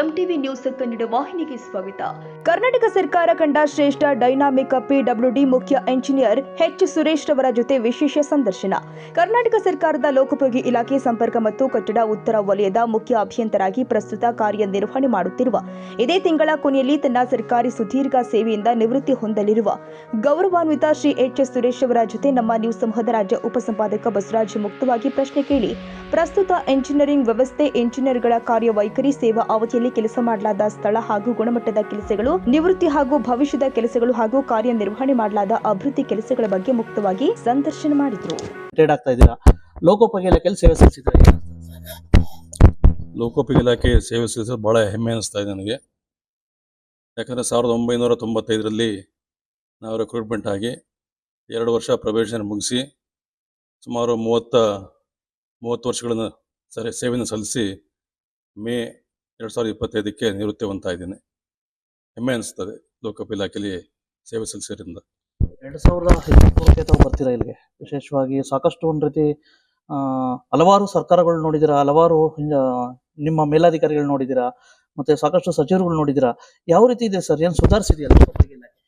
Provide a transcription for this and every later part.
MTV news Kannada ವಾಹಿನಿಗೆ ಸ್ವಾಗತ. ಕರ್ನಾಟಕ ಸರ್ಕಾರ ಕಂಡ ಶ್ರೇಷ್ಠ ಡೈನಾಮಿಕ್ ಪಿಡಬ್ಲ್ಯೂಡಿ ಮುಖ್ಯ ಎಂಜಿನಿಯರ್ ಎಚ್ ಸುರೇಶ್ ರವರ ಜೊತೆ ವಿಶೇಷ ಸಂದರ್ಶನ. ಕರ್ನಾಟಕ ಸರ್ಕಾರದ ಲೋಕೋಪಯೋಗಿ ಇಲಾಖೆ ಸಂಪರ್ಕ ಮತ್ತು ಕಟ್ಟಡ ಉತ್ತರ ವಲಯದ ಮುಖ್ಯ ಅಭಿಯಂತರಾಗಿ ಪ್ರಸ್ತುತ ಕಾರ್ಯನಿರ್ವಹಣೆ ಮಾಡುತ್ತಿರುವ. ಇದೇ ತಿಂಗಳ ಕೊನೆಯಲ್ಲಿ ತನ್ನ ಸರ್ಕಾರಿ ಸುದೀರ್ಘ ಸೇವೆಯಿಂದ ನಿವೃತ್ತಿ ಹೊಂದಲಿರುವ ಗೌರವಾನ್ವಿತ ಶ್ರೀ ಎಚ್ ಸುರೇಶ್ ಅವರ ಜೊತೆ ನಮ್ಮ ನ್ಯೂಸ್ ಸಮೂಹದ ರಾಜ್ಯ ಉಪಸಂಪಾದಕ ಬಸವರಾಜ್ ಮುಕ್ತವಾಗಿ ಪ್ರಶ್ನೆ ಕೇಳಿ. ಪ್ರಸ್ತುತ ಎಂಜಿನಿಯರಿಂಗ್ ವ್ಯವಸ್ಥೆ, ಎಂಜಿನಿಯರ್ಗಳ ಕಾರ್ಯವೈಖರಿ, ಸೇವಾ ಅವಧಿಯಲ್ಲಿ ಕೆಲಸ ಮಾಡಲಾದ ಸ್ಥಳ ಹಾಗೂ ಗುಣಮಟ್ಟದ ಕೆಲಸಗಳು ನಿವೃತ್ತಿ ಹಾಗೂ ಭವಿಷ್ಯದ ಕೆಲಸಗಳು ಹಾಗೂ ಕಾರ್ಯನಿರ್ವಹಣೆ ಮಾಡಲಾದ ಅಭಿವೃದ್ಧಿ ಕೆಲಸಗಳ ಬಗ್ಗೆ ಮುಕ್ತವಾಗಿ ಸಂದರ್ಶನ ಮಾಡಿದ್ರು. ಲೋಕೋಪಯೋಗಿ ಇಲಾಖೆಯಲ್ಲಿ ಸೇವೆ ಲೋಕೋಪಯೋಗಿ ಇಲಾಖೆ ಸೇವೆ ಸಲ್ಲಿಸೋದು ಭಾಳ ಹೆಮ್ಮೆ ಅನಿಸ್ತಾ ಇದೆ ನನಗೆ. ಯಾಕಂದರೆ ಸಾವಿರದ ಒಂಬೈನೂರ ತೊಂಬತ್ತೈದರಲ್ಲಿ ನಾವು ರಿಕ್ರೂಟ್ಮೆಂಟ್ ಆಗಿ ಎರಡು ವರ್ಷ ಪ್ರವೇಶನ ಮುಗಿಸಿ ಸುಮಾರು ಮೂವತ್ತ ಮೂವತ್ತು ವರ್ಷಗಳನ್ನು ಸರಿ ಸೇವೆಯನ್ನು ಸಲ್ಲಿಸಿ ಮೇ ಎರಡು ಸಾವಿರದ ಇಪ್ಪತ್ತೈದಕ್ಕೆ ನಿವೃತ್ತಿ ಹೊಂದ್ತಾ ಇದ್ದೀನಿ. ಹೆಮ್ಮೆ ಅನಿಸ್ತದೆ ಲೋಕೋಪ ಇಲಾಖೆಯಲ್ಲಿ ಸೇವೆ ಸಲ್ಲಿಸಿದ್ರಿಂದ. ಎರಡು ಸಾವಿರದ ಇಪ್ಪತ್ಮೂರಕ್ಕೆ ತಾವು ಬರ್ತೀರಾ ಇಲ್ಲಿಗೆ? ವಿಶೇಷವಾಗಿ ಸಾಕಷ್ಟು ಒಂದು ರೀತಿ ಹಲವಾರು ಸರ್ಕಾರಗಳು ನೋಡಿದ್ದೀರಾ ಹಲವಾರು ನಿಮ್ಮ ಮೇಲಾಧಿಕಾರಿಗಳು ನೋಡಿದ್ದೀರಾ ಮತ್ತೆ ಸಾಕಷ್ಟು ಸಚಿವರುಗಳು ನೋಡಿದ್ದೀರಾ ಯಾವ ರೀತಿ ಇದೆ ಸರ್? ಏನು ಸುಧಾರಿಸಿದೆಯಾ ಲೋಕೋಪಯೋಗ ಇಲಾಖೆ?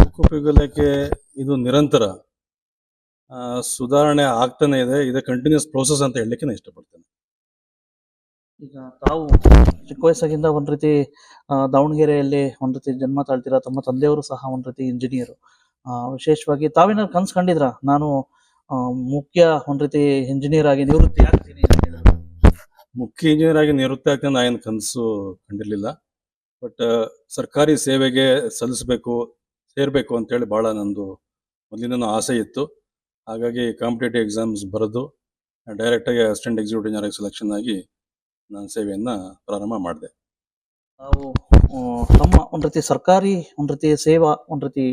ಲೋಕೋಪಯೋಗಿ ಇಲಾಖೆ ಇದು ನಿರಂತರ ಸುಧಾರಣೆ ಆಗ್ತಾನೆ ಇದೆ. ಇದು ಕಂಟಿನ್ಯೂಸ್ ಪ್ರೋಸೆಸ್ ಅಂತ ಹೇಳಲಿಕ್ಕೆ ನಾನು ಇಷ್ಟಪಡ್ತೇನೆ. ಈಗ ತಾವು ಚಿಕ್ಕ ವಯಸ್ಸಾಗಿಂದ ಒಂದು ರೀತಿ ದಾವಣಗೆರೆಯಲ್ಲಿ ಒಂದು ರೀತಿ ಜನ್ಮ ತಾಳ್ತೀರಾ, ತಮ್ಮ ತಂದೆಯವರು ಸಹ ಒಂದು ರೀತಿ ಇಂಜಿನಿಯರ್ ವಿಶೇಷವಾಗಿ ತಾವೇನಾದ್ರು ಕನ್ಸು ಕಂಡಿದ್ರ? ನಾನು ಮುಖ್ಯ ಒಂದು ರೀತಿ ಇಂಜಿನಿಯರ್ ಆಗಿ ನಿವೃತ್ತಿ ಆಗ್ತೀನಿ. ಮುಖ್ಯ ಇಂಜಿನಿಯರ್ ಆಗಿ ನಿವೃತ್ತಿ ನಾ ಏನು ಕನಸು ಕಂಡಿರಲಿಲ್ಲ. ಬಟ್ ಸರ್ಕಾರಿ ಸೇವೆಗೆ ಸಲ್ಲಿಸಬೇಕು, ಸೇರಬೇಕು ಅಂತೇಳಿ ಭಾಳ ನಂದು ಮೊದಲಿಂದ ಆಸೆ ಇತ್ತು. ಹಾಗಾಗಿ ಕಾಂಪಿಟೇಟಿವ್ ಎಕ್ಸಾಮ್ಸ್ ಬರೆದು ಡೈರೆಕ್ಟಾಗಿ ಅಸಿಸ್ಟೆಂಟ್ ಎಕ್ಸಿಕ್ಯೂಟಿವ್ ಇಂಜಿನಿಯರ್ ಸೆಲೆಕ್ಷನ್ ಆಗಿ ನಾನು ಸೇವೆಯನ್ನು ಪ್ರಾರಂಭ ಮಾಡಿದೆ. ನಾವು ತಮ್ಮ ಒಂದು ರೀತಿ ಸರ್ಕಾರಿ ಒಂದು ರೀತಿ ಸೇವಾ ಒಂದು ರೀತಿ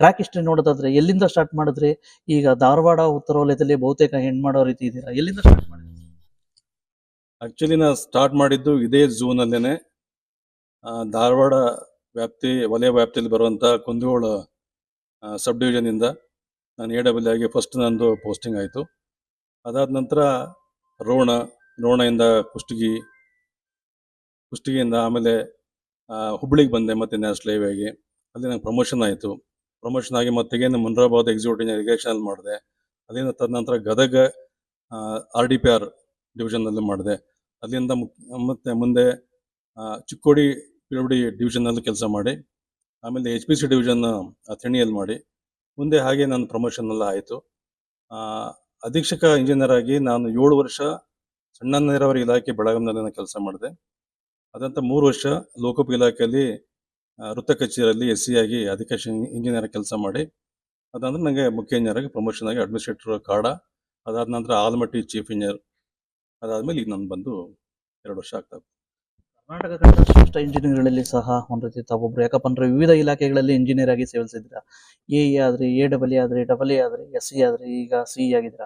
ಟ್ರ್ಯಾಕ್ ಹಿಸ್ಟ್ರಿ ನೋಡೋದಾದ್ರೆ ಎಲ್ಲಿಂದ ಸ್ಟಾರ್ಟ್ ಮಾಡಿದ್ರೆ ಈಗ ಧಾರವಾಡ ಉತ್ತರ ವಲಯದಲ್ಲಿ ಬಹುತೇಕ ಹೆಣ್ಣು ಮಾಡೋ ರೀತಿ ಇದ್ದೀರಾ ಎಲ್ಲಿಂದ ಸ್ಟಾರ್ಟ್ ಮಾಡಿದ್ರಿ? ಆ್ಯಕ್ಚುಲಿ ನಾನು ಸ್ಟಾರ್ಟ್ ಮಾಡಿದ್ದು ಇದೇ ಝೂನಲ್ಲೇ ಧಾರವಾಡ ವ್ಯಾಪ್ತಿ ವಲಯ ವ್ಯಾಪ್ತಿಯಲ್ಲಿ ಬರುವಂಥ ಕುಂದಗೋಳ ಸಬ್ ಡಿವಿಷನಿಂದ ನಾನು ಎ ಡಬ್ಲ್ಯೂ ಆಗಿ ಫಸ್ಟ್ ನಂದು ಪೋಸ್ಟಿಂಗ್ ಆಯಿತು. ಅದಾದ ನಂತರ ರೋಣ ರೋಣದಿಂದ ಕುಷ್ಟಗಿ, ಕುಷ್ಟಗಿಯಿಂದ ಆಮೇಲೆ ಹುಬ್ಬಳ್ಳಿಗೆ ಬಂದೆ ಮತ್ತೆ ನ್ಯಾಷನಲ್ ಹೈವೇಗೆ ಅಲ್ಲಿ ನಂಗೆ ಪ್ರಮೋಷನ್ ಆಯಿತು. ಪ್ರಮೋಷನ್ ಆಗಿ ಮತ್ತೆ ಮುನ್ರಾಬಾದ್ ಎಕ್ಸಿಕ್ಯೂಟಿವ್ ಇರಿಗೇಷನಲ್ಲಿ ಮಾಡಿದೆ. ಅಲ್ಲಿಂದ ತದನಂತರ Gadag R D P R ಡಿವಿಷನ್ನಲ್ಲಿ ಮಾಡಿದೆ. ಅಲ್ಲಿಂದ ಮತ್ತೆ ಮುಂದೆ ಚಿಕ್ಕೋಡಿ ಪಿ ಡಬ್ಲ್ಯೂ ಡಿ ಡಿವಿಷನ್ನಲ್ಲಿ ಕೆಲಸ ಮಾಡಿ. ಆಮೇಲೆ ಎಚ್ ಪಿ ಸಿ ಡಿವಿಷನ್ ಅಥಣಿಯಲ್ಲಿ ಮಾಡಿ. ಮುಂದೆ ಹಾಗೆ ನನ್ನ ಪ್ರಮೋಷನ್ ಎಲ್ಲ ಆಯಿತು. ಅಧೀಕ್ಷಕ ಇಂಜಿನಿಯರ್ ಆಗಿ ನಾನು ಏಳು ವರ್ಷ ಸಣ್ಣ ನೀರಾವರಿ ಇಲಾಖೆ ಬೆಳಗಾಂನಲ್ಲಿ ನಾನು ಕೆಲಸ ಮಾಡಿದೆ. ಅದಂತ ಮೂರು ವರ್ಷ ಲೋಕೋಪ ಇಲಾಖೆಯಲ್ಲಿ ವೃತ್ತ ಕಚೇರಿಯಲ್ಲಿ ಎಸ್ ಸಿ ಆಗಿ ಅಧಿಕಾರಿ ಇಂಜಿನಿಯರ್ ಕೆಲಸ ಮಾಡಿ. ಅದಂದ್ರೆ ನನಗೆ ಮುಖ್ಯ ಇಂಜಿನಿಯರ್ ಆಗಿ ಪ್ರಮೋಷನ್ ಆಗಿ ಅಡ್ಮಿನಿಸ್ಟ್ರೇಟರ್ ಕಾಡ. ಅದಾದ ನಂತರ ಆಲ್ಮಟ್ಟಿ ಚೀಫ್ ಇಂಜಿನಿಯರ್ ಅದಾದ್ಮೇಲೆ ಈಗ ನಾನು ಬಂದು ಎರಡು ವರ್ಷ ಆಗ್ತದೆ. ಕರ್ನಾಟಕ ಕಂಡ ಶ್ರೇಷ್ಠ ಇಂಜಿನಿಯರ್ಗಳಲ್ಲಿ ಸಹ ಒಂದ್ ರೀತಿ ತಾವೊಬ್ರು ಯಾಕಪ್ಪ ವಿವಿಧ ಇಲಾಖೆಗಳಲ್ಲಿ ಇಂಜಿನಿಯರ್ ಆಗಿ ಸೇವಿಸಿದ್ರ ಎ ಆದ್ರೆ ಎ ಡಬಲ್ ಆದ್ರೆ ಡಬಲ್ ಎ ಆದ್ರೆ ಎಸ್ ಸಿ ಆದ್ರೆ, ಈಗ ಸಿ ಆಗಿದ್ರ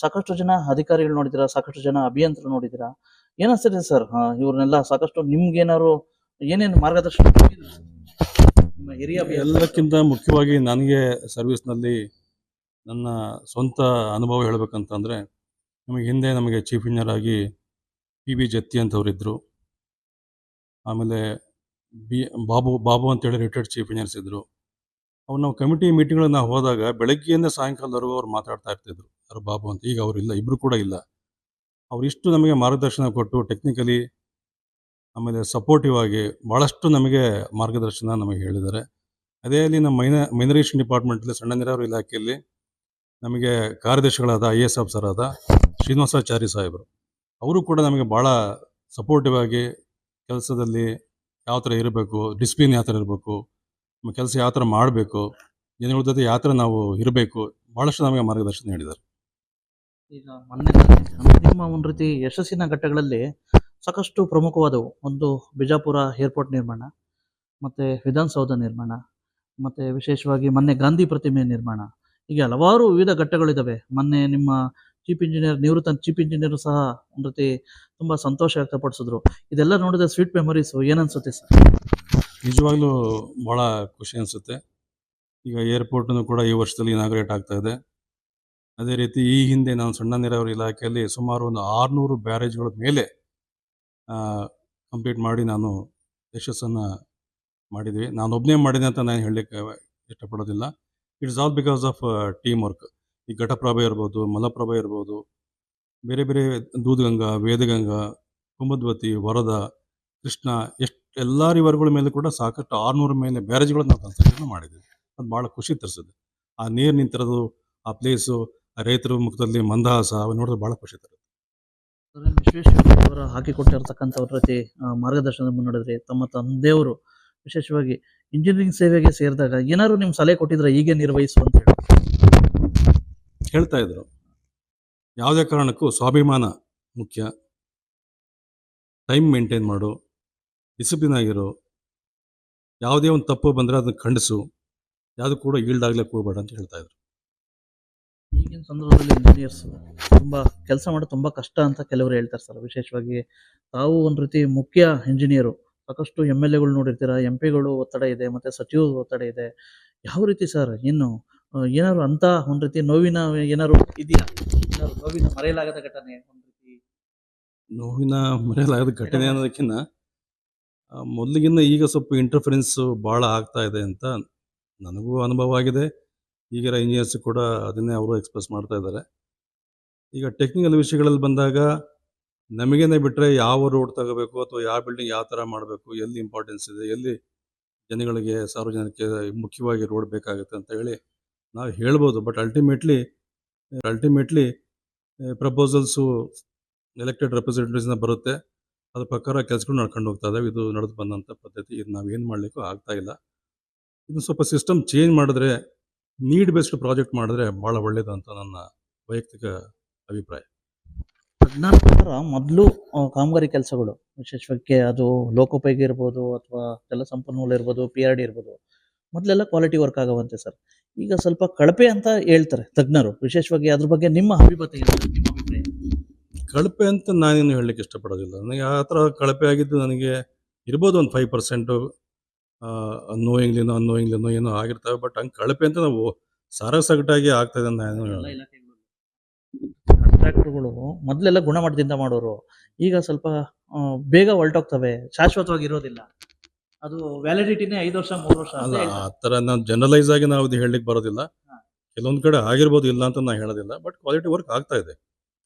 ಸಾಕಷ್ಟು ಜನ ಅಧಿಕಾರಿಗಳು ನೋಡಿದಿರಾ, ಸಾಕಷ್ಟು ಜನ ಅಭಿಯಂತರು ನೋಡಿದಿರಾ? ಏನಿಸ್ತದೆ ಸರ್? ಇವ್ರನ್ನೆಲ್ಲ ಸಾಕಷ್ಟು ನಿಮ್ಗೇನಾದ್ರು ಏನೇನು ಮಾರ್ಗದರ್ಶನ ಹಿರಿಯ ಎಲ್ಲಕ್ಕಿಂತ ಮುಖ್ಯವಾಗಿ ನನಗೆ ಸರ್ವಿಸ್ನಲ್ಲಿ ನನ್ನ ಸ್ವಂತ ಅನುಭವ ಹೇಳಬೇಕಂತಂದರೆ, ನಮಗೆ ಹಿಂದೆ ನಮಗೆ ಚೀಫ್ ಇಂಜಿನಿಯರ್ ಆಗಿ ಪಿ ಬಿ ಜತ್ತಿ ಅಂತವರಿದ್ದರು ಆಮೇಲೆ ಬಿ, ಬಾಬು ಬಾಬು ಅಂತೇಳಿ ರಿಟೈರ್ಡ್ ಚೀಫ್ ಇಂಜಿನಿಯರ್ಸ್ ಇದ್ದರು ಅವ್ರು ನಾವು ಕಮಿಟಿ ಮೀಟಿಂಗ್ಗಳಿಗೆ ನಾವು ಹೋದಾಗ ಬೆಳಗ್ಗೆಯಿಂದ ಸಾಯಂಕಾಲದವರೆಗೂ ಅವ್ರು ಮಾತಾಡ್ತಾ ಇರ್ತಿದ್ರು. ಯಾರು ಬಾಬು ಅಂತ ಈಗ ಅವರಿಲ್ಲ ಇಬ್ಬರು ಕೂಡ ಇಲ್ಲ. ಅವರಿಷ್ಟು ನಮಗೆ ಮಾರ್ಗದರ್ಶನ ಕೊಟ್ಟು ಟೆಕ್ನಿಕಲಿ ಆಮೇಲೆ ಸಪೋರ್ಟಿವ್ ಆಗಿ ಭಾಳಷ್ಟು ನಮಗೆ ಮಾರ್ಗದರ್ಶನ ನಮಗೆ ಹೇಳಿದ್ದಾರೆ. ಅದೇ ಅಲ್ಲಿ ನಮ್ಮ ಮೈನ, ಮೈನರೇಷನ್ ಡಿಪಾರ್ಟ್ಮೆಂಟಲ್ಲಿ ಸಣ್ಣ ನೀರಾವರಿ ಇಲಾಖೆಯಲ್ಲಿ ನಮಗೆ ಕಾರ್ಯದರ್ಶಿಗಳಾದ ಐ ಎಸ್ ಆಫೀಸರ್ ಆದ ಶ್ರೀನಿವಾಸಾಚಾರಿ ಸಾಹೇಬರು, ಅವರು ಕೂಡ ನಮಗೆ ಭಾಳ ಸಪೋರ್ಟಿವ್ ಆಗಿ ಕೆಲಸದಲ್ಲಿ ಯಾವ ಥರ ಇರಬೇಕು ಡಿಸಿಪ್ಲಿನ್ ಯಾವ ಥರ ಇರಬೇಕು ನಮ್ಮ ಕೆಲಸ ಯಾವ ಮಾಡಬೇಕು, ಜನಗಳ ಜೊತೆ ಯಾವ ನಾವು ಇರಬೇಕು ಭಾಳಷ್ಟು ನಮಗೆ ಮಾರ್ಗದರ್ಶನ ನೀಡಿದ್ದಾರೆ. ಈಗ ಮೊನ್ನೆ ನಿಮ್ಮ ಒಂದು ರೀತಿ ಯಶಸ್ಸಿನ ಘಟ್ಟಗಳಲ್ಲಿ ಸಾಕಷ್ಟು ಪ್ರಮುಖವಾದವು. ಒಂದು ಬಿಜಾಪುರ ಏರ್ಪೋರ್ಟ್ ನಿರ್ಮಾಣ, ಮತ್ತೆ ವಿಧಾನಸೌಧ ನಿರ್ಮಾಣ, ಮತ್ತೆ ವಿಶೇಷವಾಗಿ ಮೊನ್ನೆ ಗಾಂಧಿ ಪ್ರತಿಮೆ ನಿರ್ಮಾಣ. ಹೀಗೆ ಹಲವಾರು ವಿವಿಧ ಘಟ್ಟಗಳಿದ್ದಾವೆ ಮೊನ್ನೆ ನಿಮ್ಮ ಚೀಫ್ ಇಂಜಿನಿಯರ್, ನಿವೃತ್ತ ಚೀಫ್ ಇಂಜಿನಿಯರ್ ಸಹ ಒಂದು ರೀತಿ ತುಂಬ ಸಂತೋಷ ವ್ಯಕ್ತಪಡಿಸಿದ್ರು. ಇದೆಲ್ಲ ನೋಡಿದ ಸ್ವೀಟ್ ಮೆಮೊರೀಸ್ ಏನನ್ಸುತ್ತೆ ಸರ್? ನಿಜವಾಗ್ಲೂ ಭಾಳ ಖುಷಿ ಅನಿಸುತ್ತೆ. ಈಗ ಏರ್ಪೋರ್ಟನ್ನು ಕೂಡ ಈ ವರ್ಷದಲ್ಲಿ ಇನಾಗ್ರೇಟ್ ಆಗ್ತಾ ಇದೆ. ಅದೇ ರೀತಿ ಈ ಹಿಂದೆ ನಾನು ಸಣ್ಣ ನೀರಾವರಿ ಇಲಾಖೆಯಲ್ಲಿ ಸುಮಾರು ಒಂದು ಆರುನೂರು ಬ್ಯಾರೇಜ್ಗಳ ಮೇಲೆ ಕಂಪ್ಲೀಟ್ ಮಾಡಿ ನಾನು ಯಶಸ್ಸನ್ನು ಮಾಡಿದ್ವಿ. ನಾನು ಒಬ್ಬನೇ ಮಾಡಿದೆ ಅಂತ ನಾನು ಹೇಳಲಿಕ್ಕೆ ಇಷ್ಟಪಡೋದಿಲ್ಲ. It's all because of team work ಈ ಘಟಪ್ರಭ ಇರ್ಬೋದು, ಮಲಪ್ರಭೆ ಇರ್ಬೋದು, ಬೇರೆ ಬೇರೆ ದೂದ್ಗಂಗಾ, ವೇದಗಂಗಾ ಕುಮದ್ವತಿ ವರದ, ಕೃಷ್ಣ, ಎಷ್ಟು ಎಲ್ಲ ರಿವರ್ಗಳ ಮೇಲೆ ಕೂಡ ಸಾಕಷ್ಟು ಆರುನೂರ ಮೇಲೆ ಬ್ಯಾರೇಜ್ಗಳನ್ನ ನಾವು ಕನ್ಸ್ಟ್ರಕ್ಷನ್ ಮಾಡಿದ್ದೀವಿ ಅದು ಭಾಳ ಖುಷಿ ತರಿಸಿದೆ ಆ ನೀರು ನಿಂತಿರೋದು ಆ ಪ್ಲೇಸು ರೈತರ ಮುಖದಲ್ಲಿ ಮಂದಹಾಸ ಅವು ನೋಡಿದ್ರೆ ಭಾಳ ಖುಷಿ ತರುತ್ತೆ. ವಿಶ್ವೇಶ್ವರ ಅವರ ಹಾಕಿಕೊಟ್ಟಿರ್ತಕ್ಕಂಥ ರೀತಿ ಮಾರ್ಗದರ್ಶನ ಮುನ್ನಡೆದ್ರೆ ತಮ್ಮ ತಂದೆಯವರು ವಿಶೇಷವಾಗಿ ಇಂಜಿನಿಯರಿಂಗ್ ಸೇವೆಗೆ ಸೇರಿದಾಗ ಏನಾದ್ರು ನಿಮ್ಮ ಸಲಹೆ ಕೊಟ್ಟಿದ್ರೆ ಹೀಗೆ ನಿರ್ವಹಿಸು ಅಂತ ಹೇಳಿ. ಹೇಳ್ತಾ ಇದ್ರು. ಯಾವುದೇ ಕಾರಣಕ್ಕೂ ಸ್ವಾಭಿಮಾನ ಮುಖ್ಯ. ಟೈಮ್ ಮೇಂಟೈನ್ ಮಾಡು. ಡಿಸಿಪ್ಲಿನ್ ಆಗಿರು ಯಾವುದೇ ಒಂದು ತಪ್ಪು ಬಂದರೆ ಅದನ್ನು ಖಂಡಿಸು. ಯಾವುದು ಕೂಡ ಈಲ್ಡ್ ಆಗಲೇ ಹೋಗ್ಬೇಡ ಅಂತ ಹೇಳ್ತಾ ಇದ್ರು. ಈಗಿನ ಸಂದರ್ಭದಲ್ಲಿ ಇಂಜಿನಿಯರ್ಸ್ ತುಂಬ ಕೆಲಸ ಮಾಡೋದು ತುಂಬ ಕಷ್ಟ ಅಂತ ಕೆಲವರು ಹೇಳ್ತಾರೆ ಸರ್. ವಿಶೇಷವಾಗಿ ತಾವು ಒಂದು ರೀತಿ ಮುಖ್ಯ ಇಂಜಿನಿಯರು ಸಾಕಷ್ಟು ಎಂ ಎಲ್ ಎಗಳು ನೋಡಿರ್ತೀರಾ ಎಂ ಪಿಗಳು ಒತ್ತಡ ಇದೆ ಮತ್ತೆ ಸಚಿವರು ಒತ್ತಡ ಇದೆ. ಯಾವ ರೀತಿ ಸರ್ ಇನ್ನು ಏನಾದ್ರು ಅಂತ ಒಂದು ರೀತಿ ನೋವಿನ ಏನಾದ್ರು ಇದೆಯಾ? ನೋವಿನ ಮರೆಯಲಾಗದ ಘಟನೆ ಒಂದು ರೀತಿ? ನೋವಿನ ಮರೆಯಲಾಗದ ಘಟನೆ ಅನ್ನೋದಕ್ಕಿಂತ ಮೊದಲಿಗಿನ್ನ ಈಗ ಸ್ವಲ್ಪ ಇಂಟರ್ಫರೆನ್ಸು ಭಾಳ ಆಗ್ತಾ ಇದೆ ಅಂತ ನನಗೂ ಅನುಭವ ಆಗಿದೆ. ಈಗಿರೋ ಇಂಜಿನಿಯರ್ಸ್ ಕೂಡ ಅದನ್ನೇ ಅವರು ಎಕ್ಸ್ಪ್ರೆಸ್ ಮಾಡ್ತಾ ಇದ್ದಾರೆ. ಈಗ ಟೆಕ್ನಿಕಲ್ ವಿಷಯಗಳಲ್ಲಿ ಬಂದಾಗ ನಮಗೇನೆ ಬಿಟ್ಟರೆ ಯಾವ ರೋಡ್ ತಗೋಬೇಕು ಅಥವಾ ಯಾವ ಬಿಲ್ಡಿಂಗ್ ಯಾವ ಥರ ಮಾಡಬೇಕು, ಎಲ್ಲಿ ಇಂಪಾರ್ಟೆನ್ಸ್ ಇದೆ, ಎಲ್ಲಿ ಜನಗಳಿಗೆ ಸಾರ್ವಜನಿಕರಿಗೆ ಮುಖ್ಯವಾಗಿ ರೋಡ್ ಬೇಕಾಗುತ್ತೆ ಅಂತ ಹೇಳಿ ನಾವು ಹೇಳ್ಬೋದು. But ultimately ultimately proposals elected ರೆಪ್ರೆಸೆಂಟೇಟಿವ್ಸ್ನ ಬರುತ್ತೆ. ಅದ್ರ ಪ್ರಕಾರ ಕೆಲಸಗಳು ನಡ್ಕೊಂಡು ಹೋಗ್ತಾ ಇದಾವೆ. ಇದು ನಡೆದು ಬಂದಂಥ ಪದ್ಧತಿ. ಇದು ನಾವು ಏನು ಮಾಡಲಿಕ್ಕೂ ಆಗ್ತಾ ಇಲ್ಲ. ಇನ್ನು ಸ್ವಲ್ಪ ಸಿಸ್ಟಮ್ ಚೇಂಜ್ ಮಾಡಿದ್ರೆ ನೀಡ್ ಬೇಸ್ಡ್ ಪ್ರಾಜೆಕ್ಟ್ ಮಾಡಿದ್ರೆ ಭಾಳ ಒಳ್ಳೇದು ಅಂತ ನನ್ನ ವೈಯಕ್ತಿಕ ಅಭಿಪ್ರಾಯ. ನನ್ನ ಪ್ರಕಾರ ಮೊದಲು ಕಾಮಗಾರಿ ಕೆಲಸಗಳು, ವಿಶೇಷವಾಗಿ ಅದು ಲೋಕೋಪಯೋಗಿ ಇರ್ಬೋದು ಅಥವಾ ಜಲಸಂಪನ್ಮೂಲ ಇರ್ಬೋದು ಪಿ ಆರ್ ಡಿ ಇರ್ಬೋದು, ಮೊದಲೆಲ್ಲ ಕ್ವಾಲಿಟಿ ವರ್ಕ್ ಆಗುವಂತೆ ಸರ್. ಈಗ ಸ್ವಲ್ಪ ಕಳಪೆ ಅಂತ ಹೇಳ್ತಾರೆ ತಜ್ಞರು. ವಿಶೇಷವಾಗಿ ಅದ್ರ ಬಗ್ಗೆ ನಿಮ್ಮ ಅಭಿಮತ ಏನು ಸರ್? ನಿಮ್ಮ ಅಭಿಪ್ರಾಯ ಕಳಪೆ ಅಂತ ನಾನೇನು ಹೇಳಲಿಕ್ಕೆ ಇಷ್ಟಪಡೋದಿಲ್ಲ ನನಗೆ ಆ ಥರ ಕಳಪೆ ಆಗಿದ್ದು ನನಗೆ ಇರ್ಬೋದು ಒಂದು ಫೈವ್ ಪರ್ಸೆಂಟು ನೋಯಿಂಗ್ಲಿನೋ ಅನ್ನೋಯಿಂಗ್ಲಿನೋ ಏನೋ ಆಗಿರ್ತವೆ ಬಟ್ ಹಂಗೆ ಕಳಪೆ ಅಂತ ನಾವು ಸರಸಗಟಾಗಿ ಆಗ್ತದೆ ಇದೆ ಅಂತ ನಾನು ಹೇಳಲ್ಲ. ಮೊದಲೆಲ್ಲ ಗುಣಮಟ್ಟದಿಂದ ಮಾಡೋರು ಈಗ ಸ್ವಲ್ಪ ಬೇಗ ಹೊರಟೋಗ್ತವೆ ಶಾಶ್ವತವಾಗಿ ಇರೋದಿಲ್ಲ ಅದು ವ್ಯಾಲಿಡಿಟಿನೇ ಐದು ವರ್ಷ ಮೂರು ವರ್ಷ ಅಲ್ಲ. ಆ ಥರ ನಾವು ಜನರಲೈಸ್ ಆಗಿ ನಾವು ಇದು ಹೇಳಲಿಕ್ಕೆ ಬರೋದಿಲ್ಲ. ಕೆಲವೊಂದು ಕಡೆ ಆಗಿರ್ಬೋದು ಇಲ್ಲ ಅಂತ ನಾನು ಹೇಳೋದಿಲ್ಲ ಬಟ್ ಕ್ವಾಲಿಟಿ ವರ್ಕ್ ಆಗ್ತಾ ಇದೆ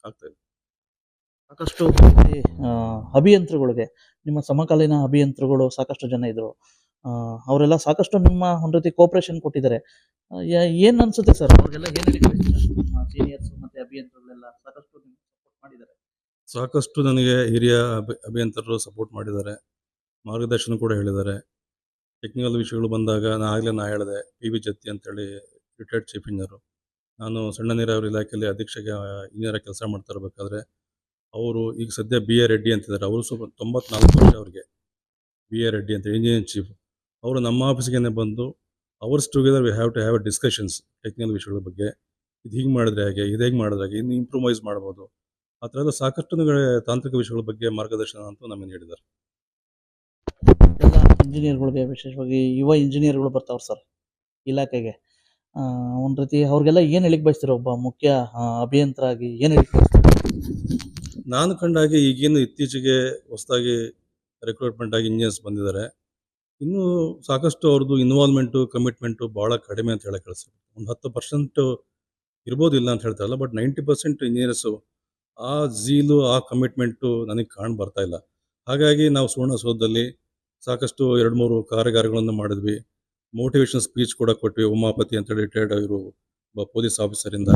ಆಗ್ತಾ ಇದೆ ಸಾಕಷ್ಟು ಅಭಿಯಂತ್ರಗಳಿಗೆ, ನಿಮ್ಮ ಸಮಕಾಲೀನ ಅಭಿಯಂತ್ರಗಳು ಸಾಕಷ್ಟು ಜನ ಇದ್ರು. ಅವರೆಲ್ಲ ಸಾಕಷ್ಟು ನಿಮ್ಮ ಒಂದು ರೀತಿ ಕೋಪರೇಷನ್ ಕೊಟ್ಟಿದ್ದಾರೆ ಏನ್ ಅನ್ಸುತ್ತೆ ಸರ್? ಅವ್ರಿಗೆಲ್ಲ ಏನ್ ಸೀನಿಯರ್ಸ್ ಮತ್ತೆ ಅಭಿಯಂತ್ರಗಳೆಲ್ಲ ಸಾಕಷ್ಟು ಸಪೋರ್ಟ್ ಮಾಡಿದ್ದಾರೆ. ಸಾಕಷ್ಟು ನನಗೆ ಹಿರಿಯ ಅಭಿ, ಅಭಿಯಂತರರು ಸಪೋರ್ಟ್ ಮಾಡಿದ್ದಾರೆ. ಮಾರ್ಗದರ್ಶನ ಕೂಡ ಹೇಳಿದ್ದಾರೆ. ಟೆಕ್ನಿಕಲ್ ವಿಷಯಗಳು ಬಂದಾಗ ನಾನು ಆಗಲೇ ನಾ ಹೇಳಿದೆ ಪಿ ವಿ ಜತ್ತಿ ಅಂತೇಳಿ ರಿಟೈರ್ಡ್ ಚೀಫ್ ಇಂಜಿನಿಯರು ನಾನು ಸಣ್ಣ ನೀರಾವರಿ ಇಲಾಖೆಯಲ್ಲಿ ಅಧೀಕ್ಷಕ ಇಂಜಿನಿಯರ್ ಕೆಲಸ ಮಾಡ್ತಾ ಇರಬೇಕಾದ್ರೆ ಅವರು ಈಗ ಸದ್ಯ ಬಿ ಎ ರೆಡ್ಡಿ ಅಂತಿದ್ದಾರೆ. ಅವರು ಸ್ವಲ್ಪ ತೊಂಬತ್ನಾಲ್ಕು ವರ್ಷ ಅವರಿಗೆ ಬಿ ಎ ರೆಡ್ಡಿ ಅಂತ ಇಂಜಿನಿಯರ್ ಚೀಫ್. ಅವರು ನಮ್ಮ ಆಫೀಸ್ಗೆ ಬಂದು hours together we have to have a discussions technical ವಿಷಯಗಳ ಬಗ್ಗೆ. ಇದು ಹೀಗೆ ಮಾಡಿದ್ರೆ ಹೇಗೆ, ಇದು ಹೇಗೆ ಮಾಡಿದ್ರೆ ಹೇಗೆ, ಇನ್ನು ಇಂಪ್ರೂವೈಸ್ ಮಾಡ್ಬೋದು. ಆ ಥರದ ಸಾಕಷ್ಟು ತಾಂತ್ರಿಕ ವಿಷಯಗಳ ಬಗ್ಗೆ ಮಾರ್ಗದರ್ಶನ ಅಂತೂ ನಮಗೆ ನೀಡಿದ್ದಾರೆ ಎಲ್ಲ ಇಂಜಿನಿಯರ್ಗಳಿಗೆ ವಿಶೇಷವಾಗಿ ಯುವ ಇಂಜಿನಿಯರ್ಗಳು ಬರ್ತಾವ್ರು ಸರ್ ಇಲಾಖೆಗೆ. ಒಂದು ರೀತಿ ಅವ್ರಿಗೆಲ್ಲ ಏನು ಹೇಳಿಕ್ ಬಯಸ್ತೀರ ಒಬ್ಬ ಮುಖ್ಯ ಅಭಿಯಂತರ ಆಗಿ ಏನ್ ಹೇಳಿಕ್ ಬಯಸ್ತೀರ? ನಾನು ಕಂಡ ಹಾಗೆ ಈಗಿನ ಇತ್ತೀಚೆಗೆ ಹೊಸದಾಗಿ ರಿಕ್ರೂಟ್ಮೆಂಟ್ ಆಗಿ ಇಂಜಿನಿಯರ್ಸ್ ಬಂದಿದ್ದಾರೆ, ಇನ್ನೂ ಸಾಕಷ್ಟು ಅವ್ರದ್ದು ಇನ್ವಾಲ್ವ್ಮೆಂಟು ಕಮಿಟ್ಮೆಂಟು ಭಾಳ ಕಡಿಮೆ ಅಂತ ಹೇಳಕ್ಕೆ ಕೆಲಸ ಒಂದು ಹತ್ತು ಪರ್ಸೆಂಟು ಇರ್ಬೋದು ಇಲ್ಲ ಅಂತ ಹೇಳ್ತಾ ಇಲ್ಲ ಬಟ್ ನೈಂಟಿ ಪರ್ಸೆಂಟ್ ಇಂಜಿನಿಯರ್ಸು ಆ ಝೀಲು ಆ ಕಮಿಟ್ಮೆಂಟು ನನಗೆ ಕಾಣ್ ಬರ್ತಾ ಇಲ್ಲ. ಹಾಗಾಗಿ ನಾವು ಸುವರ್ಣಸೌಧದಲ್ಲಿ ಸಾಕಷ್ಟು ಎರಡು ಮೂರು ಕಾರ್ಯಾಗಾರಗಳನ್ನು ಮಾಡಿದ್ವಿ. ಮೋಟಿವೇಶನ್ ಸ್ಪೀಚ್ ಕೂಡ ಕೊಟ್ವಿ, ಉಮಾಪತಿ ಅಂತೇಳಿ ರಿಟೈರ್ಡ್ ಆಗಿರೋ ಒಬ್ಬ ಪೊಲೀಸ್ ಆಫೀಸರಿಂದ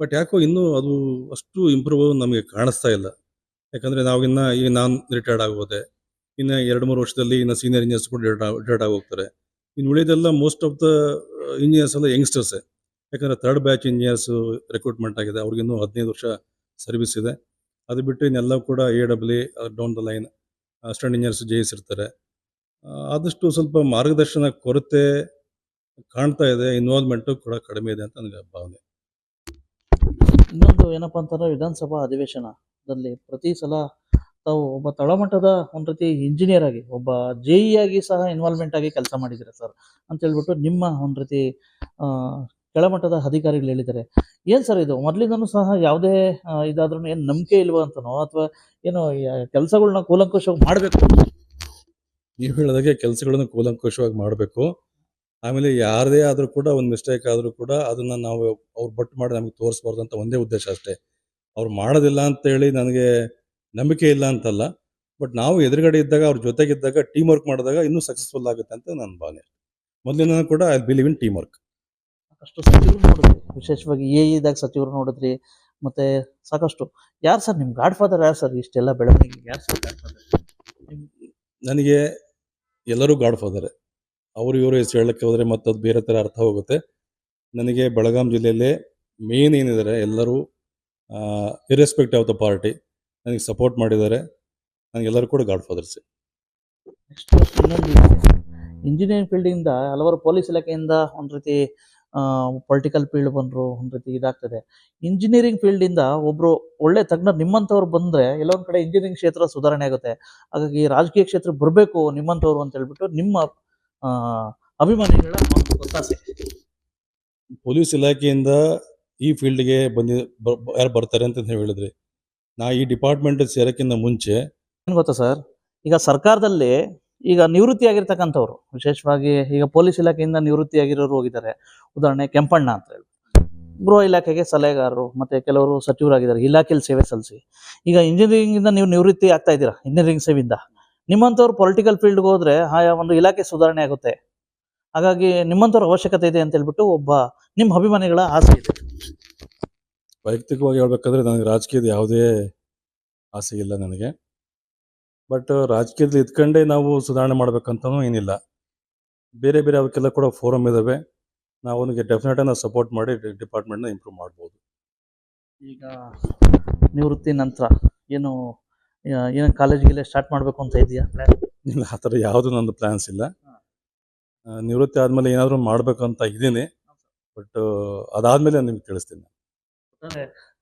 ಬಟ್ ಯಾಕೋ ಇನ್ನೂ ಅದು ಅಷ್ಟು ಇಂಪ್ರೂವ್ ನಮಗೆ ಕಾಣಿಸ್ತಾ ಇಲ್ಲ. ಯಾಕಂದರೆ ನಾವಿನ್ನ ಈಗ ನಾನು ರಿಟೈರ್ಡ್ ಆಗೋದೆ ಇನ್ನು ಎರಡು ಮೂರು ವರ್ಷದಲ್ಲಿ ಇನ್ನು ಸೀನಿಯರ್ ಇಂಜಿನಿಯರ್ಸ್ ಕೂಡ ರಿಟೈರ್ಡ್ ಆಗಿ ಹೋಗ್ತಾರೆ. ಇನ್ನು ಉಳಿದೆಲ್ಲ ಮೋಸ್ಟ್ ಆಫ್ ದ ಇಂಜಿನಿಯರ್ಸ್ ಎಲ್ಲ ಯಂಗ್ಸ್ಟರ್ಸೇ ಯಾಕಂದರೆ ಥರ್ಡ್ ಬ್ಯಾಚ್ ಇಂಜಿನಿಯರ್ಸ್ ರೆಕ್ರೂಟ್ಮೆಂಟ್ ಆಗಿದೆ. ಅವ್ರಿಗಿನ್ನೂ ಹದಿನೈದು ವರ್ಷ ಸರ್ವಿಸ್ ಇದೆ. ಅದು ಬಿಟ್ಟು ಇನ್ನೆಲ್ಲ ಕೂಡ A W down the line assistant engineers ಜಯಿಸಿರ್ತಾರೆ ಆದಷ್ಟು ಸ್ವಲ್ಪ ಮಾರ್ಗದರ್ಶನ ಕೊರತೆ ಕಾಣ್ತಾ ಇದೆ. ಇನ್ವಾಲ್ವ್ಮೆಂಟು ಕೂಡ ಕಡಿಮೆ ಇದೆ ಅಂತ ನನಗೆ ಭಾವನೆ. ಇನ್ನೊಂದು ಏನಪ್ಪ ಅಂತಂದ್ರೆ ವಿಧಾನಸಭಾ ಅಧಿವೇಶನದಲ್ಲಿ ಪ್ರತಿ ಸಲ ತಾವು ಒಬ್ಬ ತಳಮಟ್ಟದ ಒಂದ್ ರೀತಿ ಇಂಜಿನಿಯರ್ ಆಗಿ, ಒಬ್ಬ ಜೆಇ ಆಗಿ ಸಹ ಇನ್ವಾಲ್ವ್ಮೆಂಟ್ ಆಗಿ ಕೆಲಸ ಮಾಡಿದ್ದೀರಾ ಸರ್ ಅಂತ ಹೇಳ್ಬಿಟ್ಟು ನಿಮ್ಮ ಒಂದ್ ರೀತಿ ಕೆಳಮಟ್ಟದ ಅಧಿಕಾರಿಗಳು ಹೇಳಿದ್ದಾರೆ. ಏನು ಸರ್ ಇದು? ಮೊದಲಿಂದನು ಸಹ ಯಾವುದೇ ಇದಾದ್ರೂ ಏನು ನಂಬಿಕೆ ಇಲ್ವಾ ಅಂತನೋ, ಅಥವಾ ಏನು ಕೆಲಸಗಳನ್ನ ಕೂಲಂಕುಷವಾಗಿ ಮಾಡಬೇಕು? ನೀವು ಹೇಳಿದಾಗೆ ಕೆಲಸಗಳನ್ನು ಕೂಲಂಕುಷವಾಗಿ ಮಾಡಬೇಕು. ಆಮೇಲೆ ಯಾರದೇ ಆದರೂ ಕೂಡ ಒಂದು ಮಿಸ್ಟೇಕ್ ಆದರೂ ಕೂಡ ಅದನ್ನು ನಾವು ಅವ್ರು ಬಟ್ ಮಾಡಿ ನಮಗೆ ತೋರಿಸ್ಬಾರ್ದು ಅಂತ ಒಂದೇ ಉದ್ದೇಶ ಅಷ್ಟೇ. ಅವ್ರು ಮಾಡೋದಿಲ್ಲ ಅಂತೇಳಿ ನನಗೆ ನಂಬಿಕೆ ಇಲ್ಲ ಅಂತಲ್ಲ ಬಟ್ ನಾವು ಎದುರುಗಡೆ ಇದ್ದಾಗ ಅವ್ರ ಜೊತೆಗಿದ್ದಾಗ ಟೀಮ್ ವರ್ಕ್ ಮಾಡಿದಾಗ ಇನ್ನೂ ಸಕ್ಸಸ್ಫುಲ್ ಆಗುತ್ತೆ ಅಂತ ನನ್ನ ಭಾವನೆ. ಮೊದಲಿನ ಕೂಡ I believe in team work ಸಾಕಷ್ಟು ಸಚಿವರು ನೋಡಿದ್ರಿ ವಿಶೇಷವಾಗಿ ಎ ಇದಾಗ ಸಚಿವರು ನೋಡಿದ್ರಿ ಮತ್ತೆ ಸಾಕಷ್ಟು. ಯಾರು ಸರ್ ನಿಮ್ಮ ಗಾಡ್ ಫಾದರ್ ಯಾರು ಸರ್ ಇಷ್ಟೆಲ್ಲ ಬೆಳವಣಿಗೆ? ಯಾರು ಸರ್ ಗಾಡ್ ಫಾದರ್ ನನಗೆ ಎಲ್ಲರೂ ಗಾಡ್ ಫಾದರ್ ಅವರು ಇವರು ಹೆಸರು ಹೇಳಕ್ಕೆ ಹೋದರೆ ಮತ್ತೆ ಅದು ಬೇರೆ ಥರ ಅರ್ಥ ಹೋಗುತ್ತೆ. ನನಗೆ ಬೆಳಗಾಂ ಜಿಲ್ಲೆಯಲ್ಲೇ ಮೇನ್ ಏನಿದ್ದಾರೆ, ಎಲ್ಲರೂ ಇರೆಸ್ಪೆಕ್ಟ್ ಆಫ್ ದ ಪಾರ್ಟಿ ನನಗೆ ಸಪೋರ್ಟ್ ಮಾಡಿದ್ದಾರೆ. ನನಗೆಲ್ಲರೂ ಕೂಡ ಗಾಡ್ ಫಾದರ್ಸ್ ನೆಕ್ಸ್ಟ್ ಇನ್ನೊಂದು. ಇಂಜಿನಿಯರಿಂಗ್ ಫೀಲ್ಡಿಂದ ಹಲವಾರು ಪೊಲೀಸ್ ಇಲಾಖೆಯಿಂದ ಒಂದು ರೀತಿ ಪೊಲಿಟಿಕಲ್ ಫೀಲ್ಡ್ ಬಂದರು, ಒಂದು ರೀತಿ ಇದಾಗ್ತದೆ. ಇಂಜಿನಿಯರಿಂಗ್ ಫೀಲ್ಡಿಂದ ಒಬ್ಬರು ಒಳ್ಳೆ ತಜ್ಞರು ನಿಮ್ಮಂಥವ್ರು ಬಂದರೆ ಎಲ್ಲೊಂದು ಕಡೆ ಇಂಜಿನಿಯರಿಂಗ್ ಕ್ಷೇತ್ರ ಸುಧಾರಣೆ ಆಗುತ್ತೆ. ಹಾಗಾಗಿ ರಾಜಕೀಯ ಕ್ಷೇತ್ರ ಬರಬೇಕು ನಿಮ್ಮಂಥವ್ರು ಅಂತ ಹೇಳ್ಬಿಟ್ಟು ನಿಮ್ಮ ಅಭಿಮಾನಿಗಳ ಒಂದು ಒತ್ತಾಸೆ. ಪೊಲೀಸ್ ಇಲಾಖೆಯಿಂದ ಈ ಫೀಲ್ಡ್ಗೆ ಬಂದಿ ಯಾರು ಬರ್ತಾರೆ ಅಂತ ಹೇಳಿದ್ರಿ. ನಾ ಈ ಡಿಪಾರ್ಟ್ಮೆಂಟ್ ಸೇರೋಕ್ಕಿಂತ ಮುಂಚೆ ಏನು ಗೊತ್ತಾ ಸರ್? ಈಗ ಸರ್ಕಾರದಲ್ಲಿ ಈಗ ನಿವೃತ್ತಿ ಆಗಿರ್ತಕ್ಕಂಥವ್ರು ವಿಶೇಷವಾಗಿ ಈಗ ಪೊಲೀಸ್ ಇಲಾಖೆಯಿಂದ ನಿವೃತ್ತಿ ಆಗಿರೋರು ಹೋಗಿದ್ದಾರೆ. ಉದಾಹರಣೆ ಕೆಂಪಣ್ಣ ಅಂತ ಹೇಳಿ. ಗೃಹ ಇಲಾಖೆಗೆ ಸಲಹೆಗಾರರು ಮತ್ತೆ ಕೆಲವರು ಸಚಿವರಾಗಿದ್ದಾರೆ ಇಲಾಖೆಯಲ್ಲಿ ಸೇವೆ ಸಲ್ಲಿಸಿ. ಈಗ ಇಂಜಿನಿಯರಿಂಗಿಂದ ನೀವು ನಿವೃತ್ತಿ ಆಗ್ತಾ ಇದ್ದೀರಾ? ಇಂಜಿನಿಯರಿಂಗ್ ಸೇವೆಯಿಂದ. ನಿಮ್ಮಂಥವ್ರು ಪೊಲಿಟಿಕಲ್ ಫೀಲ್ಡ್ಗೆ ಹೋದ್ರೆ ಆಯಾ ಒಂದು ಇಲಾಖೆ ಸುಧಾರಣೆ ಆಗುತ್ತೆ. ಹಾಗಾಗಿ ನಿಮ್ಮಂಥವ್ರ ಅವಶ್ಯಕತೆ ಇದೆ ಅಂತ ಹೇಳ್ಬಿಟ್ಟು ಒಬ್ಬ ನಿಮ್ಮ ಅಭಿಮಾನಿಗಳ ಆಸೆ ಇದೆ. ವೈಯಕ್ತಿಕವಾಗಿ ಹೇಳ್ಬೇಕಂದ್ರೆ ನನಗೆ ರಾಜಕೀಯದ ಯಾವುದೇ ಆಸೆ ಇಲ್ಲ ನನಗೆ. ಬಟ್ ರಾಜಕೀಯದಲ್ಲಿ ಇದ್ಕೊಂಡೇ ನಾವು ಸುಧಾರಣೆ ಮಾಡ್ಬೇಕಂತನೂ ಏನಿಲ್ಲ. ಬೇರೆ ಬೇರೆ ಅವಕ್ಕೆಲ್ಲ ಕೂಡ ಫೋರಮ್ ಇದ್ದಾವೆ ನಾವು ಅವನಿಗೆ ಡೆಫಿನೆಟ್ ನಾವು ಸಪೋರ್ಟ್ ಮಾಡಿ ಡಿಪಾರ್ಟ್ಮೆಂಟ್ನ ಇಂಪ್ರೂವ್ ಮಾಡ್ಬೋದು. ಈಗ ನಿವೃತ್ತಿ ನಂತರ ಏನು ಆ, ಕಾಲೇಜ್ ಗಿಲೇಜ್ ಸ್ಟಾರ್ಟ್ ಮಾಡಬೇಕು ಅಂತ ಇದೆಯಾ ಇಲ್ಲ ಆ ಥರ ಯಾವುದು ನಂದು ಪ್ಲ್ಯಾನ್ಸ್ ಇಲ್ಲ. ಆ, ನಿವೃತ್ತಿ ಆದಮೇಲೆ ಏನಾದರೂ ಮಾಡಬೇಕಂತ ಇದ್ದೀನಿ. ಬಟ್ ಅದಾದಮೇಲೆ ನಿಮ್ಗೆ ತಿಳಿಸ್ತೀನಿ.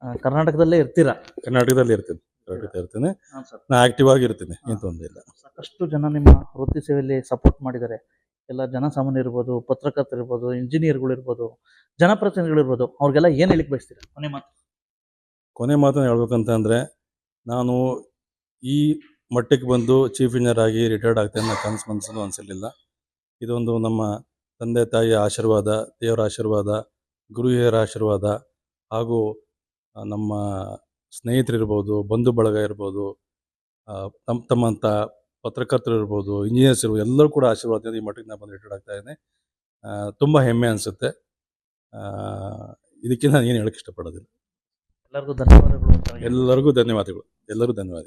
ಆ, ಕರ್ನಾಟಕದಲ್ಲೇ ಇರ್ತೀರಾ? ಕರ್ನಾಟಕದಲ್ಲಿ ಇರ್ತೀನಿ. ಕರ್ನಾಟಕ ಇರ್ತೀನಿ. ನಾ ಆಕ್ಟಿವ್ ಆಗಿ ಇರ್ತೀನಿ. ಏನು ತೊಂದರೆ ಇಲ್ಲ. ಸಾಕಷ್ಟು ಜನ ನಿಮ್ಮ ವೃತ್ತಿ ಸೇವೆಯಲ್ಲಿ ಸಪೋರ್ಟ್ ಮಾಡಿದ್ದಾರೆ. ಎಲ್ಲ ಜನಸಾಮಾನ್ಯರು ಇರ್ಬೋದು ಪತ್ರಕರ್ತರು ಇರ್ಬೋದು ಇಂಜಿನಿಯರ್ಗಳು ಇರ್ಬೋದು ಜನಪ್ರತಿನಿಧಿಗಳು ಇರ್ಬೋದು ಅವ್ರಿಗೆಲ್ಲ ಏನು ಹೇಳಿಕ್ ಬಯಸ್ತೀರಾ? ಕೊನೆ ಮಾತು. ಕೊನೆ ಮಾತನ್ನು ಹೇಳ್ಬೇಕಂತ ಅಂದರೆ ನಾನು ಈ ಮಟ್ಟಕ್ಕೆ ಬಂದು ಚೀಫ್ ಇಂಜಿನಿಯರ್ ಆಗಿ ರಿಟೈರ್ಡ್ ಆಗ್ತೇನೆ ಅನ್ನೋ ಕನಸು ಮನಸ್ಸಲ್ಲೂ ಅನಿಸಲಿಲ್ಲ. ಇದೊಂದು ನಮ್ಮ ತಂದೆ ತಾಯಿಯ ಆಶೀರ್ವಾದ ದೇವರ ಆಶೀರ್ವಾದ ಗುರು ಹಿರಿಯರ ಆಶೀರ್ವಾದ ಹಾಗೂ ನಮ್ಮ ಸ್ನೇಹಿತರಿರ್ಬೋದು ಬಂಧು ಬಳಗ ಇರ್ಬೋದು ತಮ್ಮ ತಮ್ಮಂಥ ಪತ್ರಕರ್ತರು ಇರ್ಬೋದು ಇಂಜಿನಿಯರ್ಸ್ ಇರ್ಬೋದು ಎಲ್ಲರೂ ಕೂಡ ಆಶೀರ್ವಾದದಿಂದ ಈ ಮಟ್ಟಕ್ಕೆ ನಾನು ಬಂದು ರಿಟೈರ್ಡ್ ಆಗ್ತಾ ಇದ್ದೀನಿ. ತುಂಬ ಹೆಮ್ಮೆ ಅನಿಸುತ್ತೆ. ಇದಕ್ಕಿಂತ ನಾನು ಏನು ಹೇಳಕ್ಕೆ ಇಷ್ಟಪಡೋದಿಲ್ಲ. ಎಲ್ಲರಿಗೂ ಧನ್ಯವಾದಗಳು ಎಲ್ಲರಿಗೂ ಧನ್ಯವಾದಗಳು. ಎಲ್ಲರೂ ಧನ್ಯವಾದ